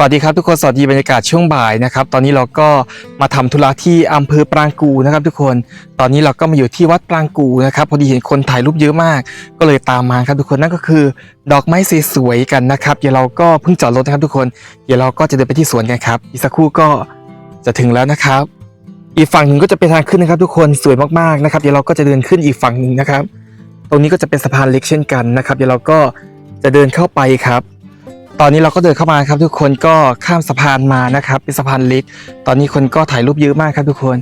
สวัสดีครับทุกคนสวัสดีบรรยากาศช่วงบ่ายนะครับ ตอนนี้เราก็มาทำธุระที่อำเภอปรางกูนะครับ ทุกคนตอนนี้เราก็มาอยู่ที่วัดปรางกูนะครับ พอดีเห็นคนถ่ายรูปเยอะมาก ก็เลยตามมาครับทุกคนนั่นก็คือ ดอกไม้สวยๆกันนะครับ เดี๋ยวเราก็เพิ่งจอดรถนะครับ ทุกคนเดี๋ยวเราก็จะเดินไปที่สวนกันครับอีกสักครู่ก็จะถึงแล้วนะครับ อีกฝั่งหนึ่งก็จะเป็นทางขึ้นนะครับ ทุกคนสวยมากๆนะครับ เดี๋ยวเราก็จะเดินขึ้นอีกฝั่งหนึ่งนะครับ ตรงนี้ก็จะเป็นสะพานเล็กเช่นกันนะครับ เดี๋ยวเราก็จะเดินเข้าไปครับ ตอนนี้เราก็เดินเข้ามาครับ ทุกคนก็ข้ามสะพานมานะครับ เป็นสะพานเล็ก ตอนนี้คนก็ถ่ายรูปเยอะมากครับทุกคน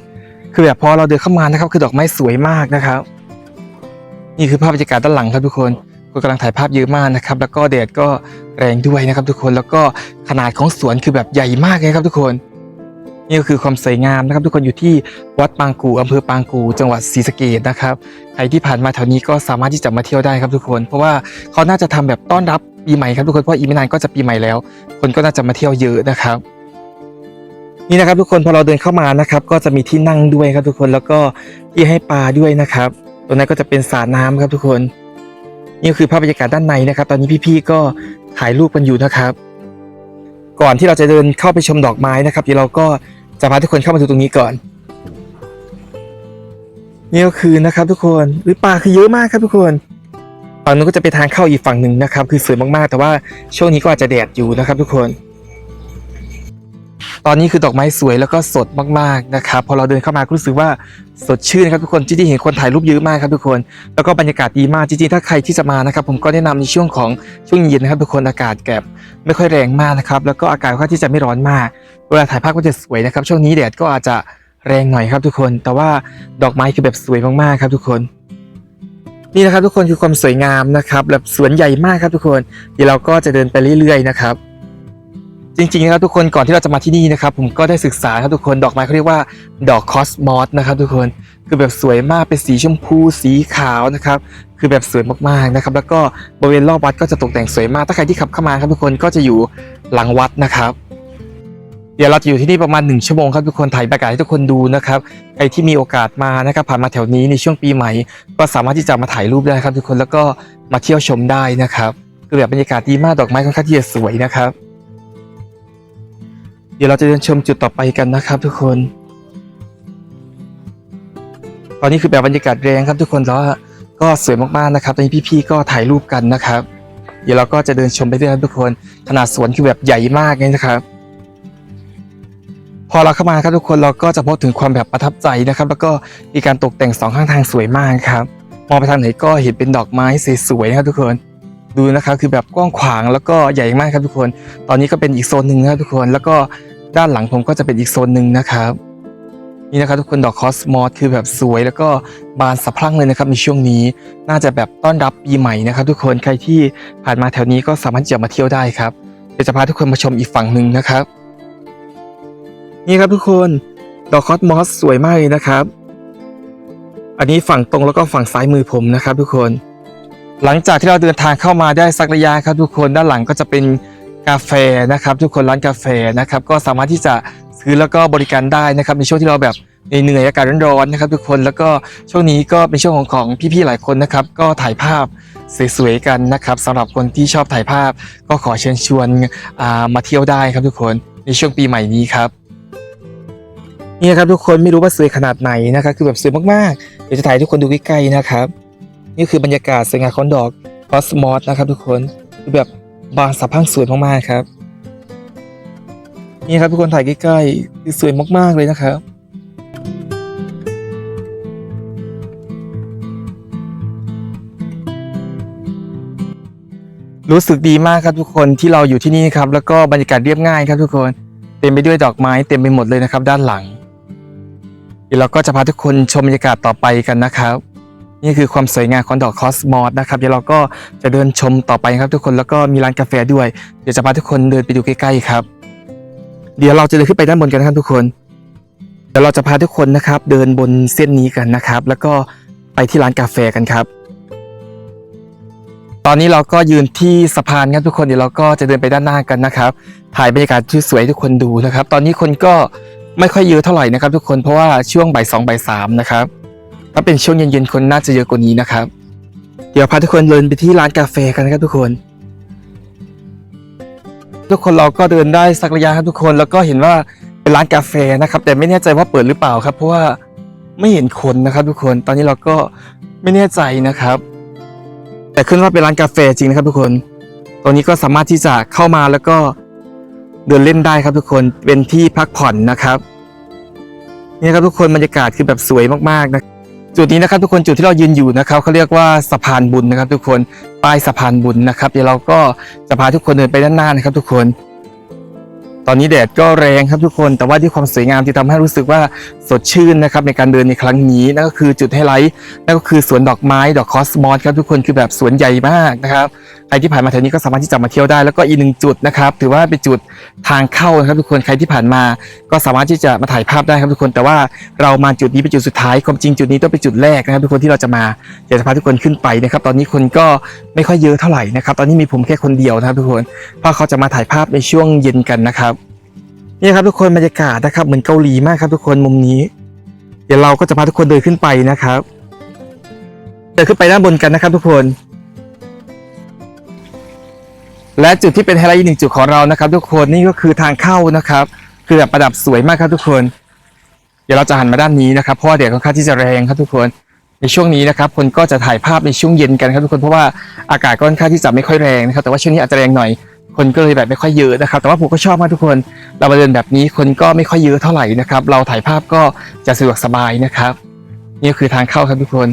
คือแบบพอเราเดินเข้ามานะครับ คือดอกไม้สวยมากนะครับ นี่คือภาพบรรยากาศด้านหลังครับทุกคนคนกำลังถ่ายภาพเยอะมากนะครับ แล้วก็แดดก็แรงด้วยนะครับ ทุกคนแล้วก็ขนาดของสวนคือแบบใหญ่มากเลยครับ ทุกคน นี่ก็คือความสวยงามนะครับ ทุกคนอยู่ที่วัดปางกูอำเภอปางกู จังหวัดศรีสะเกษนะครับใครที่ผ่านมาแถวนี้ก็สามารถที่จะมาเที่ยวได้ครับทุกคน เพราะว่าเขาน่าจะทำแบบต้อนรับ ปีใหม่ครับทุกคนเพราะอีกไม่นานก็จะปีใหม่แล้ว คนก็น่าจะมาเที่ยวเยอะนะครับ นี่นะครับทุกคนพอเราเดินเข้ามานะครับ ก็จะมีที่นั่งด้วยครับทุกคนแล้วก็ที่ให้ปลาด้วยนะครับตรงนั้นก็จะเป็นสระน้ำครับทุกคนนี่คือภาพบรรยากาศด้านในนะครับ ตอนนี้พี่ๆก็ถ่ายรูปกันอยู่นะครับ ก่อนที่เราจะเดินเข้าไปชมดอกไม้นะครับเดี๋ยวเราก็จะพาทุกคนเข้ามาดูตรงนี้ก่อนนี่ก็คือนะครับทุกคนหรือป่าคือเยอะมากครับทุกคน ฝั่งนู้นก็จะไปทางเข้าอีกฝั่งหนึ่งนะครับ คือสวยมากๆ แต่ว่าช่วงนี้ก็อาจจะแดดอยู่นะครับ ทุกคน ตอนนี้คือดอกไม้สวยแล้วก็สดมากๆนะครับ พอเราเดินเข้ามาก็รู้สึกว่าสดชื่นนะครับทุกคนจริงๆเห็นคนถ่ายรูปเยอะมากครับทุกคน แล้วก็บรรยากาศดีมากจริงๆถ้าใครที่จะมานะครับ ผมก็แนะนำในช่วงของช่วงเย็นนะครับทุกคนอากาศแกบไม่ค่อยแรงมากนะครับ แล้วก็อากาศก็ที่จะไม่ร้อนมาก เวลาถ่ายภาพก็จะสวยนะครับ ช่วงนี้แดดก็อาจจะแรงหน่อยครับทุกคน แต่ว่าดอกไม้คือแบบสวยมากๆครับทุกคน นี่นะครับทุกคนคือความสวยงามนะครับแบบสวนใหญ่มากครับทุกคนเดี๋ยวเราก็จะเดินไปเรื่อยๆนะครับจริงๆนะครับทุกคนก่อนที่เราจะมาที่นี่นะครับผมก็ได้ศึกษาครับทุกคนดอกไม้เขาเรียกว่าดอกคอสมอสนะครับทุกคนคือแบบสวยมากเป็นสีชมพูสีขาวนะครับคือแบบสวยมากๆนะครับแล้วก็บริเวณรอบวัดก็จะตกแต่งสวยมากถ้าใครที่ขับเข้ามาครับทุกคนก็จะอยู่หลังวัดนะครับ เดี๋ยวเราจะอยู่ที่นี่ประมาณหนึ่งชั่วโมงครับทุกคนถ่ายบรรยากาศให้ทุกคนดูนะครับใครที่มีโอกาสมานะครับผ่านมาแถวนี้ในช่วงปีใหม่ ก็สามารถที่จะมาถ่ายรูปได้ครับ ทุกคนแล้วก็มาเที่ยวชมได้นะครับคือแบบบรรยากาศดีมากดอกไม้ค่อนข้างที่จะสวยนะครับ เดี๋ยวเราจะเดินชมจุดต่อไปกันนะครับ ทุกคน ตอนนี้คือแบบบรรยากาศแรงครับ ทุกคนแล้วก็สวยมากๆนะครับตอนนี้พี่ๆก็ถ่ายรูปกันนะครับ เดี๋ยวเราก็จะเดินชมไปเรื่อยๆครับทุกคนขนาดสวนคือแบบใหญ่มากเลยนะครับ อเราเข้ามาครับทุกคนเราก็จะพบถึงความแบบประทับใจนะครับ แล้วก็มีการตกแต่งสองข้างทางสวยมากครับมองไปทางไหนก็เห็นเป็นดอกไม้สวยๆนะครับทุกคนดูนะครับคือแบบกว้างขวางแล้วก็ใหญ่มากครับทุกคน ตอนนี้ก็เป็นอีกโซนหนึ่งนะครับทุกคนแล้วก็ด้านหลังผมก็จะเป็นอีกโซนหนึ่งนะครับนี่นะครับทุกคนดอกคอสมอสคือแบบสวย แล้วก็บานสะพรั่งเลยนะครับในช่วงนี้ น่าจะแบบต้อนรับปีใหม่นะครับ ทุกคนใครที่ผ่านมาแถวนี้ก็สามารถจะมาเที่ยวได้ครับเดี๋ยวจะพาทุกคนมาชมอีกฝั่งหนึ่งนะครับ นี่ครับทุกคนดอกคอสมอสสวยมากเลยนะครับ อันนี้ฝั่งตรงแล้วก็ฝั่งซ้ายมือผมนะครับ ทุกคน หลังจากที่เราเดินทางเข้ามาได้สักระยะครับ ทุกคนด้านหลังก็จะเป็นกาแฟนะครับ ทุกคนร้านกาแฟนะครับ ก็สามารถที่จะซื้อแล้วก็บริการได้นะครับ ในช่วงที่เราแบบเหนื่อยอากาศร้อนๆนะครับ ทุกคนแล้วก็ช่วงนี้ก็เป็นช่วงของของพี่ๆหลายคนนะครับ ก็ถ่ายภาพสวยๆกันนะครับสำหรับคนที่ชอบถ่ายภาพ ก็ขอเชิญชวนมาเที่ยวได้ครับทุกคนในช่วงปีใหม่นี้ครับ นี่นะครับทุกคนไม่รู้ว่าสวยขนาดไหนนะครับคือแบบสวยมากๆเดี๋ยวจะถ่ายทุกคนดูใกล้ๆนะครับ นี่คือบรรยากาศสวยงามของดอกคอสมอสนะครับ ทุกคนคือแบบบานสะพรั่งสวยมากๆครับ นี่ครับทุกคนถ่ายใกล้ๆคือสวยมากๆเลยนะครับรู้สึกดีมากครับทุกคนที่เราอยู่ที่นี่ครับแล้วก็บรรยากาศเรียบง่ายครับทุกคน เต็มไปด้วยดอกไม้เต็มไปหมดเลยนะครับ ด้านหลัง เดี๋ยวเราก็จะพาทุกคนชมบรรยากาศต่อไปกันนะครับ นี่คือความสวยงามของดอกคอสมอสนะครับเดี๋ยวเราก็จะเดินชมต่อไปครับทุกคนแล้วก็มีร้านกาแฟด้วย เดี๋ยวจะพาทุกคนเดินไปดูใกล้ๆครับ เดี๋ยวเราจะเดินขึ้นไปด้านบนกันนะครับทุกคนเดี๋ยวเราจะพาทุกคนนะครับ เดินบนเส้นนี้กันนะครับ แล้วก็ไปที่ร้านกาแฟกันครับ ตอนนี้เราก็ยืนที่สะพานครับทุกคนเดี๋ยวเราก็จะเดินไปด้านหน้ากันนะครับ ถ่ายบรรยากาศที่สวยทุกคนดูนะครับ ตอนนี้คนก็ ไม่ค่อยเยอะเท่าไหร่นะครับ ทุกคนเพราะว่าช่วงบ่ายสองบ่ายสามนะครับถ้าเป็นช่วงเย็นๆคนน่าจะเยอะกว่านี้นะครับ เดี๋ยวพาทุกคนเดินไปที่ร้านกาแฟกันนะครับทุกคน ทุกคนเราก็เดินได้สักระยะครับทุกคนแล้วก็เห็นว่าเป็นร้านกาแฟนะครับ แต่ไม่แน่ใจว่าเปิดหรือเปล่าครับ เพราะว่าไม่เห็นคนนะครับ ทุกคนตอนนี้เราก็ไม่แน่ใจนะครับ แต่ขึ้นว่าเป็นร้านกาแฟจริงนะครับ ทุกคนตรงนี้ก็สามารถที่จะเข้ามาแล้วก็ เดินเล่นได้ครับทุกคนเป็นที่พักผ่อนนะครับนี่ครับทุกคนบรรยากาศคือแบบสวยมากๆนะจุดนี้นะครับทุกคนจุดที่เรายืนอยู่นะครับเขาเรียกว่าสะพานบุญนะครับ ทุกคนป้ายสะพานบุญนะครับ เดี๋ยวเราก็จะพาทุกคนเดินไปด้านหน้านะครับ ทุกคน ตอนนี้แดดก็แรงครับทุกคน แต่ว่าที่ความสวยงามที่ทำให้รู้สึกว่าสดชื่นนะครับในการเดินในครั้งนี้นั่นก็คือจุดไฮไลท์นั่นก็คือสวนดอกไม้ดอกคอสมอสครับทุกคนคือแบบสวนใหญ่มากนะครับใครที่ผ่านมาแถวนี้ก็สามารถที่จะมาเที่ยวได้แล้วก็อีกหนึ่งจุดนะครับถือว่าเป็นจุดทางเข้านะครับทุกคนใครที่ผ่านมา ก็สามารถที่จะมาถ่ายภาพได้ครับทุกคน แต่ว่าเรามาจุดนี้เป็นจุดสุดท้ายความจริงจุดนี้ต้องเป็นจุดแรกนะครับทุกคนที่เราจะมาอยากจะพาทุกคนขึ้นไปนะครับตอนนี้คนก็ไม่ค่อยเยอะเท่าไหร่นะครับตอนนี้มีผมแค่คนเดียวนะครับทุกคนเพราะเขาจะมาถ่ายภาพในช่วงเย็นกันนะครับ นี่ครับทุกคนบรรยากาศนะครับเหมือนเกาหลีมากครับ ทุกคนมุมนี้ เดี๋ยวเราก็จะพาทุกคนเดินขึ้นไปนะครับ เดินขึ้นไปด้านบนกันนะครับ ทุกคน และจุดที่เป็นไฮไลท์อีกหนึ่งจุดของเรานะครับ ทุกคนนี่ก็คือทางเข้านะครับ คือแบบประดับสวยมากครับทุกคน เดี๋ยวเราจะหันมาด้านนี้นะครับเพราะว่าเดี๋ยวค่อนข้างที่จะแรงครับทุกคนในช่วงนี้นะครับคนก็จะถ่ายภาพในช่วงเย็นกันครับทุกคนเพราะว่าอากาศก็ค่อนข้างที่จะไม่ค่อยแรงนะครับแต่ว่าช่วงนี้อาจจะแรงหน่อย คนก็เลยแบบไม่ค่อยเยอะนะครับ แต่ว่าผมก็ชอบมากทุกคน เรามาเดินแบบนี้คนก็ไม่ค่อยเยอะเท่าไหร่นะครับ เราถ่ายภาพก็จะสะดวกสบายนะครับ นี่คือทางเข้าครับทุกคน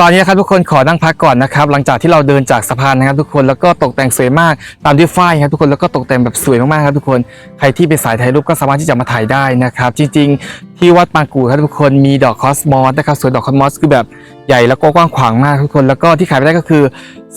ตอนนี้นะครับทุกคนขอนั่งพักก่อนนะครับหลังจากที่เราเดินจากสะพานนะครับทุกคนแล้วก็ตกแต่งสวยมากตามด้วยฝ้ายครับทุกคนแล้วก็ตกแต่งแบบสวยมากๆครับทุกคนใครที่เป็นสายถ่ายรูปก็สามารถที่จะมาถ่ายได้นะครับ จริง ๆ ที่วัดปางกูครับทุกคนมีดอกคอสมอสนะครับสวนดอกคอสมอสคือแบบ ใหญ่แล้วก็กว้างขวางมากทุกคน แล้วก็ที่ขายไม่ได้ก็คือ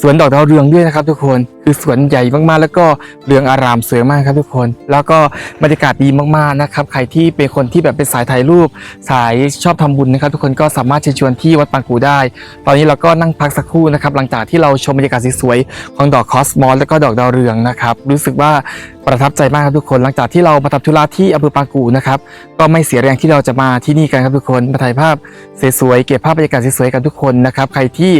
สวนดอกดาวเรืองด้วยนะครับ ทุกคนคือสวนใหญ่มากๆ แล้วก็เรืองอารามสวยมากครับทุกคน แล้วก็บรรยากาศดีมากๆนะครับ ใครที่เป็นคนที่แบบเป็นสายถ่ายรูป สายชอบทำบุญนะครับ ทุกคนก็สามารถเชิญชวนที่วัดปางกูได้ ตอนนี้เราก็นั่งพักสักครู่นะครับ หลังจากที่เราชมบรรยากาศสวยๆของดอกคอสมอสแล้วก็ดอกดาวเรืองนะครับ รู้สึกว่าประทับใจมากครับทุกคน หลังจากที่เรามาทำธุระที่อำเภอปางกูนะครับก็ไม่เสียแรงที่เราจะมาที่นี่กันครับทุกคนมาถ่ายภาพสวยๆเก็บภาพบรรยากาศสวยๆกันทุกคนนะครับ ใครที่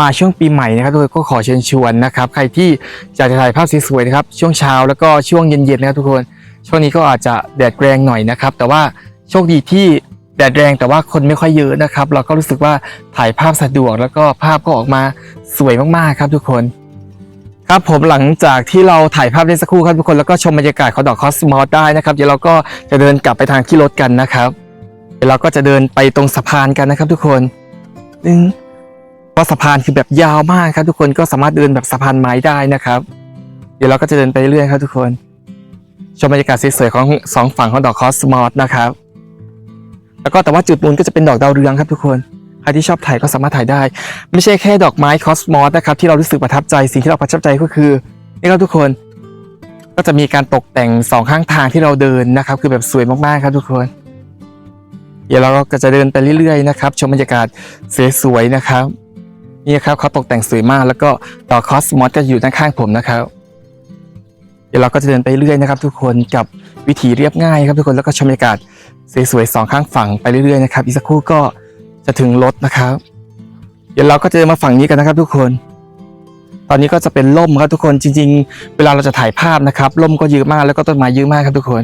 มาช่วงปีใหม่นะครับทุกคนก็ขอเชิญชวนนะครับ ใครที่อยากจะถ่ายภาพสวยๆนะครับ ช่วงเช้าแล้วก็ช่วงเย็นๆนะครับทุกคน ช่วงนี้ก็อาจจะแดดแรงหน่อยนะครับ แต่ว่าโชคดีที่แดดแรงแต่ว่าคนไม่ค่อยเยอะนะครับ เราก็รู้สึกว่าถ่ายภาพสะดวก แล้วก็ภาพก็ออกมาสวยมากๆครับทุกคนครับผมหลังจากที่เราถ่ายภาพได้สักครู่ครับทุกคนแล้วก็ชมบรรยากาศของดอกคอสมอสได้นะครับเดี๋ยวเราก็จะเดินกลับไปทางที่รถกันนะครับเดี๋ยวเราก็จะเดินไปตรงสะพานกันนะครับทุกคน นึงเพราะสะพานคือแบบยาวมากครับ ทุกคนก็สามารถเดินแบบสะพานไม้ได้นะครับ เดี๋ยวเราก็จะเดินไปเรื่อยครับทุกคนชมบรรยากาศสวยๆของสองฝั่งของดอกคอสมอสนะครับ แล้วก็แต่ว่าจุดมูลก็จะเป็นดอกดาวเรืองครับทุกคนใครที่ชอบถ่ายก็สามารถถ่ายได้ ไม่ใช่แค่ดอกไม้คอสมอสนะครับที่เรารู้สึกประทับใจสิ่งที่เราประทับใจก็คือนี่ครับทุกคน ก็จะมีการตกแต่งสองข้างทางที่เราเดินนะครับ คือแบบสวยมากๆครับทุกคน ดี๋ยวเราก็จะเดินไปเรื่อยๆนะครับ ชมบรรยากาศสวยๆนะครับ นี่ครับเขาตกแต่งสวยมาก แล้วก็ดอคอสมอสก็อยู่ด้านข้างผมนะครับ เดี๋ยวเราก็จะเดินไปเรื่อยนะครับ ทุกคนกับวิถีเรียบง่ายครับทุกคนแล้วก็ชมบรรยากาศสวยๆสองข้างฝั่งไปเรื่อยๆนะครับอีกสักครู่ก็จะถึงรถนะครับ เดี๋ยวเราก็จะมาฝั่งนี้กันนะครับ ทุกคนตอนนี้ก็จะเป็นร่มครับทุกคนจริง ๆ เวลาเราจะถ่ายภาพนะครับร่มก็เยอะมากแล้วก็ต้นไม้เยอะมากครับทุกคน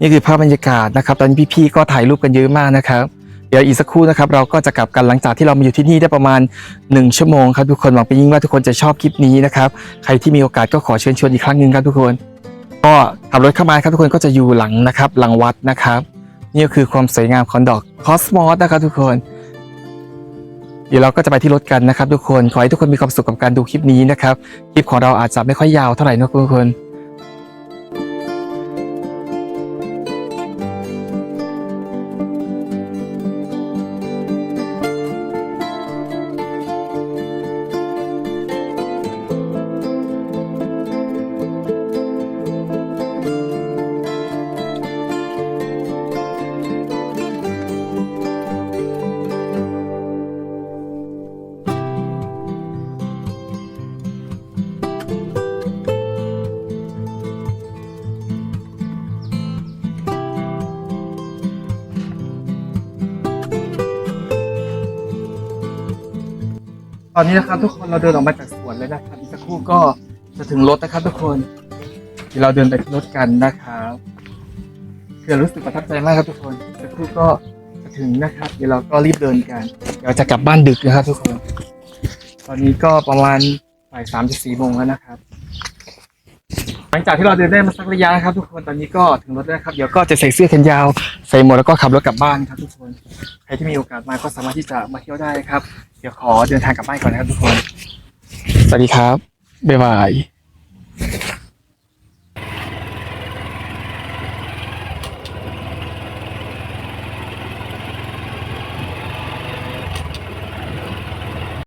นี่คือภาพบรรยากาศนะครับ ตอนนี้พี่ๆก็ถ่ายรูปกันเยอะมากนะครับ เดี๋ยวอีกสักครู่นะครับ เราก็จะกลับกันหลังจากที่เรามาอยู่ที่นี่ได้ประมาณ 1 ชั่วโมงครับทุกคนหวังเป็นยิ่งว่าทุกคนจะชอบคลิปนี้นะครับใครที่มีโอกาสก็ขอเชิญชวนอีกครั้งหนึ่งครับทุกคน ก็ขับรถเข้ามาครับทุกคนก็จะอยู่หลังนะครับ หลังวัดนะครับ นี่ก็คือความสวยงามของดอกคอสมอสนะครับทุกคนเดี๋ยวเราก็จะไปที่รถกันนะครับ ทุกคน ขอให้ทุกคนมีความสุขกับการดูคลิปนี้นะครับ คลิปของเราอาจจะไม่ค่อยยาวเท่าไหร่นะทุกคน ตอนนี้นะครับทุกคนเราเดินออกมาจากสวนเลยนะครับอีกสักครู่ก็จะถึงรถนะครับ ทุกคนเดี๋ยวเราเดินไปที่รถกันนะครับเพื่อรู้สึกประทับใจมากครับทุกคนอีกสักครู่ก็จะถึงนะครับ เดี๋ยวเราก็รีบเดินกันเดี๋ยวจะกลับบ้านดึกนะครับ ทุกคน ตอนนี้ก็ประมาณบ่ายสามจะสี่โมงแล้วนะครับ หลังจากที่เราเดินได้มาสักระยะนะครับ ทุกคนตอนนี้ก็ถึงรถแล้วครับเดี๋ยวก็จะใส่เสื้อแขนยาวใส่หมวกแล้วก็ขับรถกลับบ้านครับทุกคนใครที่มีโอกาสมาก็สามารถที่จะมาเที่ยวได้ครับ เดี๋ยวขอเดินทางกลับบ้านก่อนนะครับทุกคน สวัสดีครับบ๊ายบาย